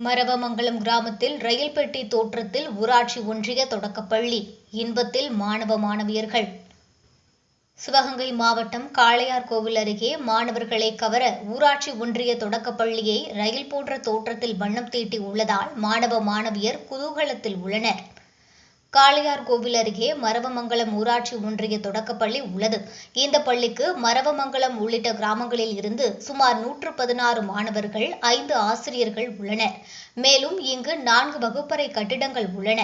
மரவமங்கலம் கிராமத்தில் ரயில் பெட்டி தோற்றத்தில் ஊராட்சி ஒன்றிய தொடக்கப்பள்ளி இன்பத்தில் மாணவ மாணவியர்கள். சிவகங்கை மாவட்டம் காளையார் கோவில் அருகே மாணவர்களை கவர ஊராட்சி ஒன்றிய தொடக்கப்பள்ளியை ரயில் போன்ற தோற்றத்தில் வண்ணம் தீட்டி உள்ளதால் மாணவ மாணவியர் குதூகலத்தில் உள்ளனர். காளையார் கோவில் அருகே மரவமங்கலம் ஊராட்சி ஒன்றிய தொடக்கப்பள்ளி உள்ளது. இந்த பள்ளிக்கு மரவமங்கலம் உள்ளிட்ட கிராமங்களில் இருந்து சுமார் நூற்று பதினாறு மாணவர்கள் ஐந்து ஆசிரியர்கள் உள்ளனர். மேலும் இங்கு நான்கு வகுப்பறை கட்டிடங்கள் உள்ளன.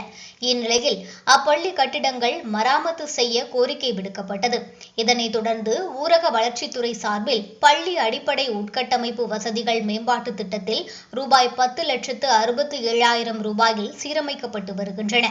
இந்நிலையில் அப்பள்ளி கட்டிடங்கள் மராமத்து செய்ய கோரிக்கை விடுக்கப்பட்டது. இதனைத் தொடர்ந்து ஊரக வளர்ச்சித்துறை சார்பில் பள்ளி அடிப்படை உட்கட்டமைப்பு வசதிகள் மேம்பாட்டு திட்டத்தில் ரூபாய் பத்து லட்சத்து அறுபத்தி ஏழாயிரம் ரூபாயில் சீரமைக்கப்பட்டு வருகின்றன.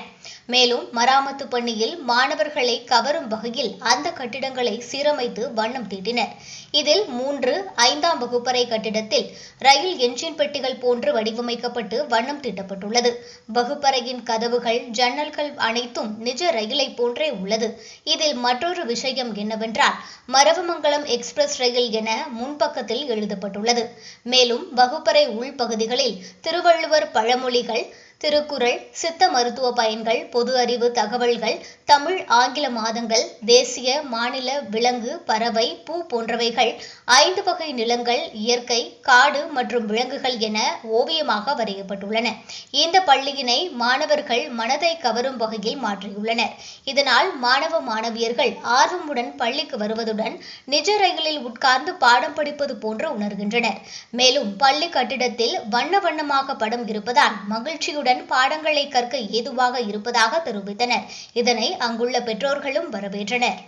மேலும் மேலும் மராமத்து பணியில் மாணவர்களை கவரும் வகையில் அந்த கட்டிடங்களை சீரமைத்து வண்ணம் தீட்டினர். இதில் மூன்று ஐந்தாம் வகுப்பறை கட்டிடத்தில் ரயில் என்ஜின் பெட்டிகள் போன்று வடிவமைக்கப்பட்டு வண்ணம் தீட்டப்பட்டுள்ளது. வகுப்பறையின் கதவுகள் ஜன்னல்கள் அனைத்தும் நிஜ ரயிலை போன்றே உள்ளது. இதில் மற்றொரு விஷயம் என்னவென்றால் மரவமங்கலம் எக்ஸ்பிரஸ் ரயில் என முன்பக்கத்தில் எழுதப்பட்டுள்ளது. மேலும் வகுப்பறை உள்பகுதிகளில் திருவள்ளுவர் பழமொழிகள் திருக்குறள் சித்த மருத்துவ பயன்கள் பொது அறிவு தகவல்கள் தமிழ் ஆங்கில மாதங்கள் தேசிய மாநில விலங்கு பறவை பூ போன்றவைகள் ஐந்து வகை நிலங்கள் இயற்கை காடு மற்றும் விலங்குகள் என ஓவியமாக வரையப்பட்டுள்ளன. இந்த பள்ளியினை மாணவர்கள் மனதை கவரும் வகையில் மாற்றியுள்ளனர். இதனால் மாணவ மாணவியர்கள் ஆர்வமுடன் பள்ளிக்கு வருவதுடன் நிஜ ரயிலில் உட்கார்ந்து பாடம் படிப்பது போன்று உணர்கின்றனர். மேலும் பள்ளி கட்டிடத்தில் வண்ண வண்ணமாக படம் இருப்பதால் மகிழ்ச்சியுடன் உடன் பாடங்களை கற்க ஏதுவாக இருப்பதாக தெரிவித்தனர். இதனை அங்குள்ள பெற்றோர்களும் வரவேற்றனர்.